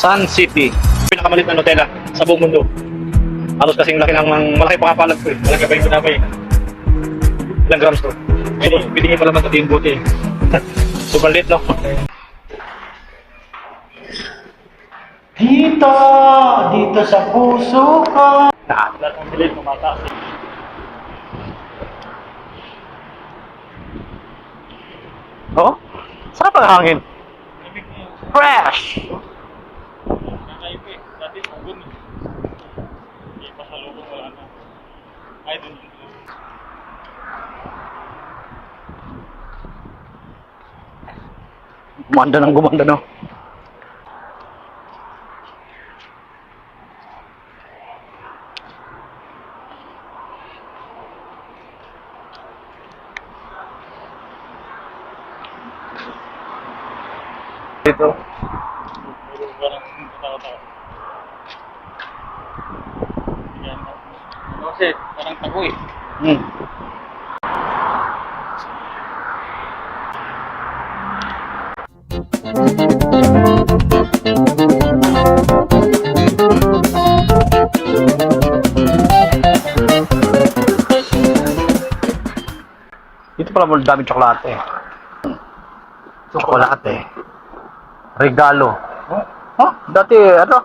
Sun City. Pinakamalit na Nutella sa buong mundo. Halos kasing laki ng mga malaki pangapalag ko eh. Malaki pa yung tinapay. Ilang grams to? So, pitingin pa naman sa yung buti. Super lit, no? Dito, dito sa puso ko. Lahat ng bilis tumataas. Oo? Sarap ang hangin. Fresh! Nakaipi. Dati eh. Hindi pa sa loob wala na. Ay, dun. Gumanda ng gumanda, no? Dito. Kasi, parang tago eh. Hmm. Dito pala mo daming tsokolate. Tsokolate. Regalo. Huh? Dati, ano?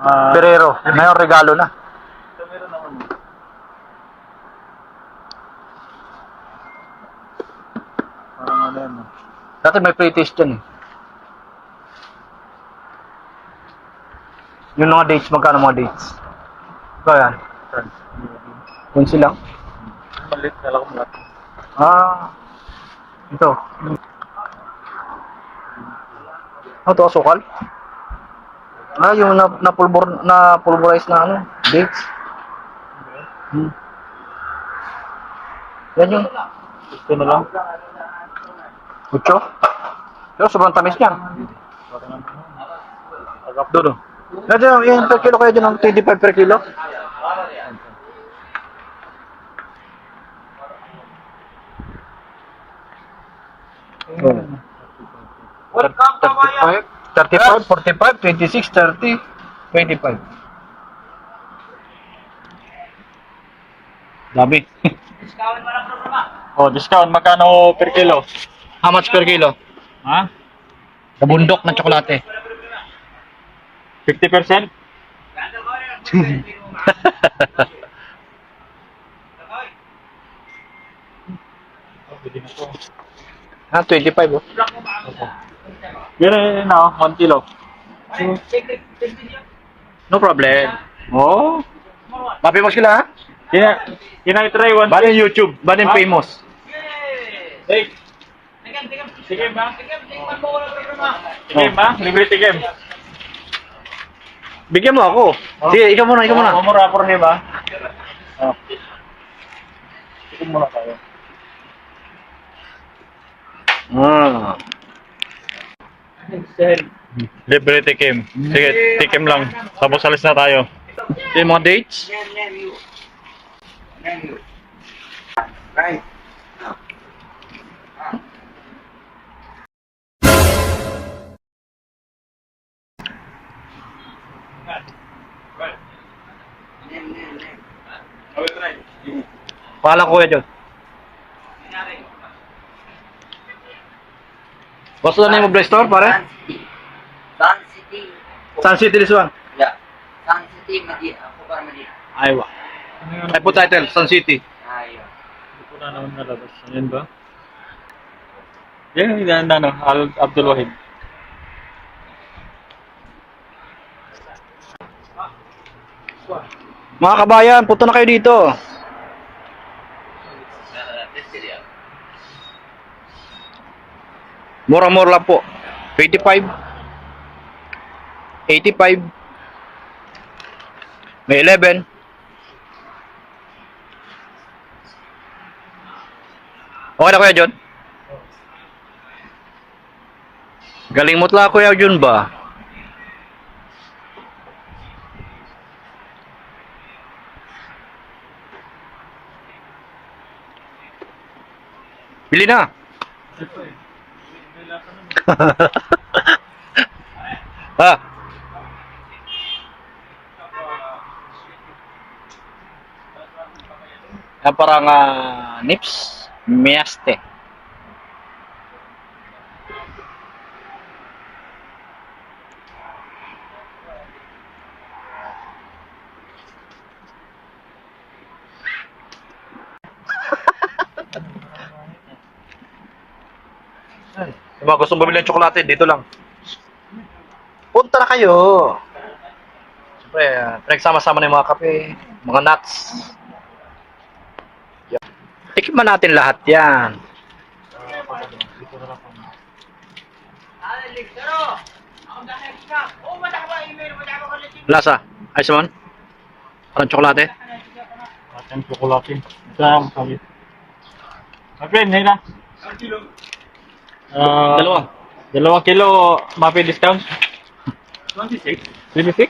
Ah, Ferrero. Ngayon regalo na. parang ano yan. no? Dati may pre-taste dyan eh. Yung mga dates, magkano mga dates? Kaya yan. Kunsi lang. Malit, kala ko. Ah. Ito. Ano to, asukal? Ah, yung na, na, pulbur, na pulverize na ano, dates. Hmm. Yan yung Gusto na lang. Mucho? Pero sobrang tamis niya. Agap Dodo. Nandiyan, yung per kilo kayo dyan ng 25 per kilo? Welcome, 35, 35, 45, 26, 30, 25. Dami. Oh, discount. Magkano per kilo? How much per kilo? Ha? Sa bundok ng tsokolate. 50%? Oh, pwede na to. Ah, 25 oh. Yun na, 1 kilo. No problem. Oh. Papi mo sila ha? Kina, kina try 1 Bali yung YouTube. Bali yung famous. Hey! Sige ba? Sige ba? Libre tigem. Bigyan mo ako. Sige, ikaw muna, ikaw muna. Oh, mura por ni ba? Oh. Sige muna tayo. Ah. Libre tikim. Sige, tikim lang. Tapos alis na tayo. Ito yung mga dates. Pahala ko kuya John. What's the name of the store, pare? Sun City. Sun City this one. Yeah. Sun City, Madina. Ako para Madina. Aywa. I put title, Sun City. Ayun. Hindi ko na naman nalabas. Ayan ba? Yan, yan, ano, Abdul Wahid. Mga kabayan, punta na kayo dito. Mura-mura lang po. 25. 85. May 11. Okay na kuya John? Galing mo kuya John ba? Bili na. Ha? Yan parang ah, nips. Miaste. Yung mga gustong bumili ng tsokolate, dito lang. Punta na kayo. Siyempre, uh, pinagsama-sama na yung mga kape, mga nuts. Yan. Tikman natin lahat yan. Lasa. Ayos naman? Parang tsokolate? Ating tsokolate. Ito ang sabi. My friend, ngayon na. Ah, Dalawa. Dalawang kilo, mapi discount. 26. 26?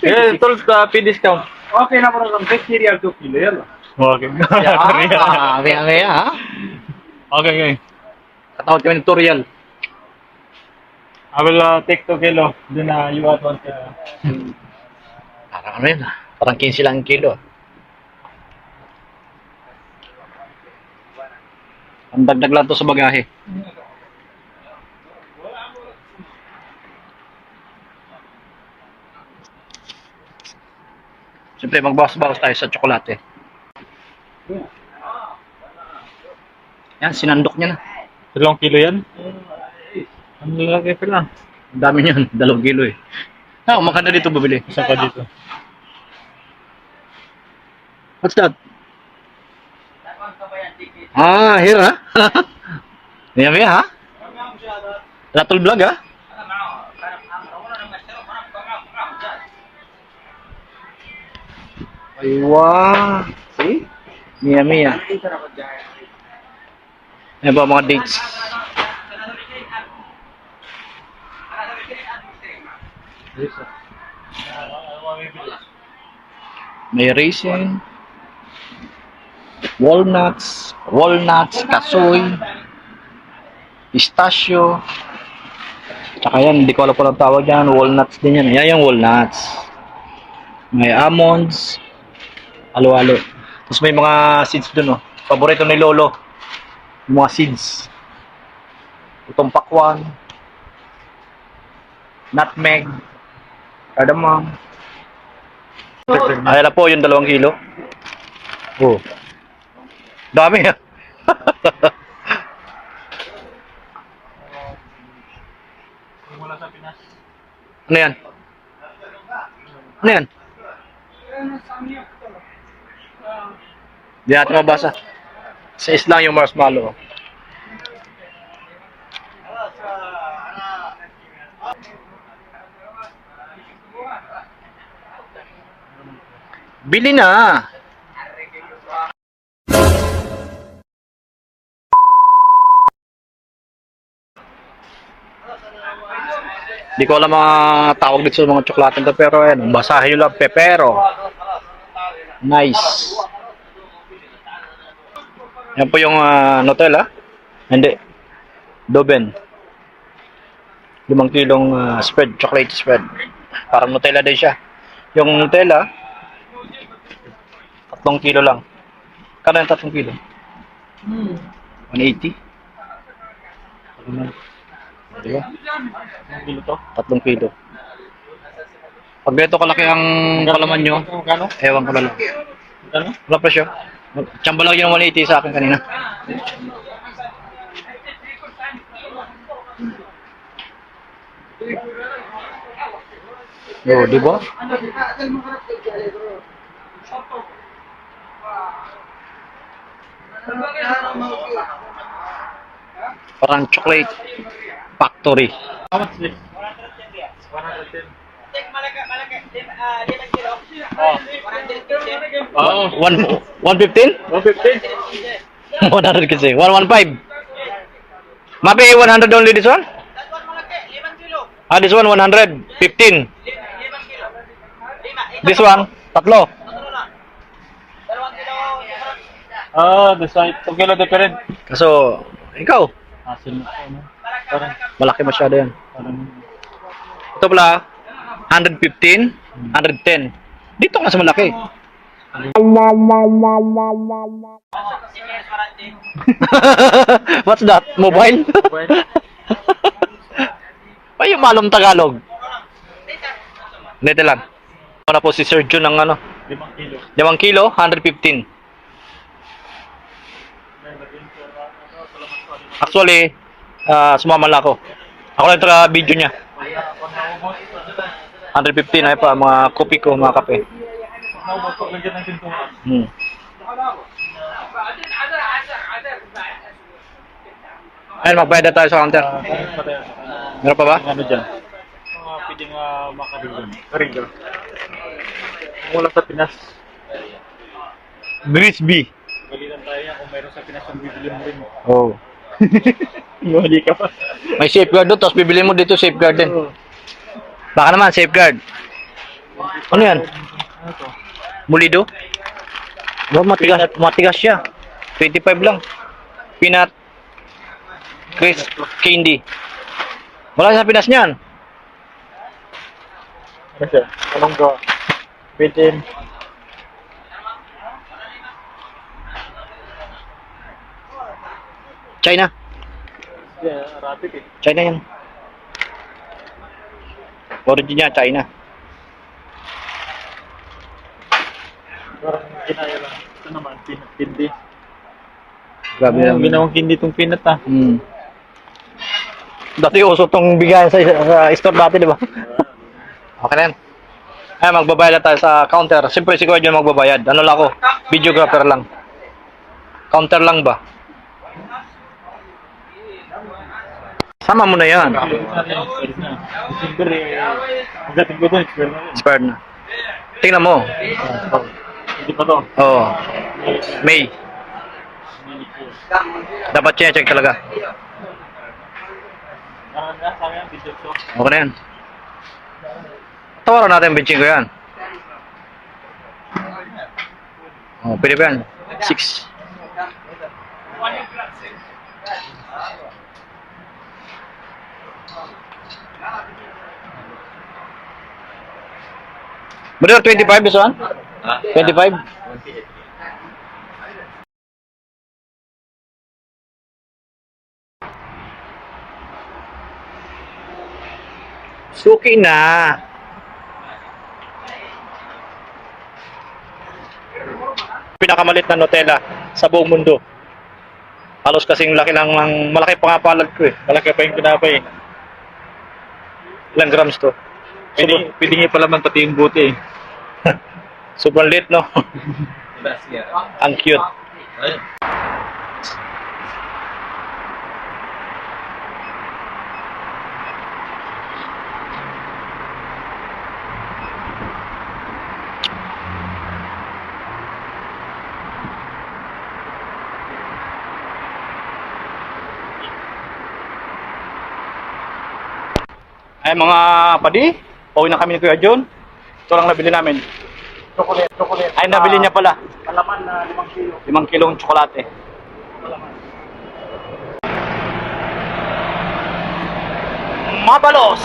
Eh, tol, uh, discount. Okay na po ng 50 real 2 kilo yan. Okay. Ah, kaya kaya ha? okay, okay. Katawad kami ng tutorial. I will uh, take 2 kilo. Then uh, you want one kilo. Parang ano yun ah. Parang 15 lang ang kilo. Ang dagdag lang to sa bagahe. Siyempre, magbawas-bawas tayo sa tsokolate. Yan, sinandok niya na. Dalawang kilo yan? Ang lalaki pa lang. Ang dami niyan, dalawang kilo eh. Ah, maganda dito bumili. Isa pa dito. What's that? Ah, here ha? Yan ha? Rattle vlog ha? Aywa. See? Mia Mia. Yan ba mga dates? May raisin, walnuts, walnuts, kasoy, pistachio, tsaka yan, hindi ko alam po ang tawag yan, walnuts din yan. Yan yung walnuts. May almonds, alo-alo. Tapos may mga seeds dun, oh. Paborito ni Lolo. Yung mga seeds. Itong pakwan, nutmeg, cardamom. Ayan na po yung dalawang kilo. Oh. Dami ah. Sa Pinas. ano yan? Ano yan? Hindi natin mabasa. Sa islang yung marshmallow. Bili na! Hindi ko alam mga tawag dito sa mga tsokolate to pero ayan, basahin nyo lang pepero. Nice. Yan po yung ah, Nutella. Hindi. Doben. Limang kilong ah, spread, chocolate spread. Parang Nutella din siya. Yung Nutella, tatlong kilo lang. Kano yung tatlong kilo? 180. Di ba? Ang kilo to? Tatlong kilo. Pag ganito kalaki ang kalaman nyo, ewan ko na lang. Wala presyo. Tsamba lang yung 180 sa akin kanina. Oh, di ba? Parang chocolate factory. How much this? 110. Oh. One, 115? 115? 100 kasi. 115. Mapi 100 only this one? Ah, this one 100. 15. This one, tatlo. Ah, the side. 2 kilo different. Kaso, ikaw, Asin? Parang, malaki masyado yan. Ito pala, 115, 110. Dito ka sa malaki. What's that? Mobile? Ay, yung malong Tagalog. Dito lang. Na po si Sir Jun ng ano, 5 kilo. 5 kilo, 115. Actually, ah sumama lang ako. Ako lang tra video niya. 115 ay pa mga kopi ko, mga kape. Hmm. Ayun, magbayad na tayo sa counter. Meron pa ba? Ano dyan? Mga pwedeng uh, makarigon. Karigon. Kung wala sa Pinas, Grisby. balilan tayo yan. Kung mayroon sa Pinas yung bibili mo rin. Oh. Huli ka pa. May safeguard doon, tapos bibili mo dito safeguard din. Baka naman, safeguard. Ano yan? Mulido? Ba, matigas, matigas siya. 25 lang. Peanut crisp candy. Wala sa Pinas niyan. Ano siya? Anong gawa? Pwede. China. Yeah, rapid eh. China yan. Origin niya, China. Parang ginaya lang. Ito naman, peanut candy. Grabe lang. ginawang candy itong peanut ah. Hmm. Dati uso tong bigayan sa, sa store dati, di ba? Okay na yan. Ay, magbabayad na tayo sa counter. Siyempre si Kuya John magbabayad. Ano lang ako? Videographer lang. Counter lang ba? Sama mo na yan. December eh. Pagdating ko doon, expired na rin. Expired na. Tingnan mo. Ah, Hindi pa to. Oo. May. Dapat check talaga. Ah, nga, sabi video show. Okay na yan. Tawaran natin benching ko yan. Oh, pwede ba yan? Six. Brother, 25 this one? 25? Suki na. Pinakamalit na Nutella sa buong mundo. Halos kasing laki lang ng malaki pa nga palad ko eh. Malaki pa yung pinapay. Ilang grams to? Pwede, pwede niya pala man pati yung buti eh. Sobrang lit no? Ang cute. Ay mga padi, pauwi na kami ni Kuya John. Ito lang nabili namin. Chocolate, chocolate. Ay, nabili niya pala. Kalaman na 5 kilo. Limang kilong tsokolate. Mabalos!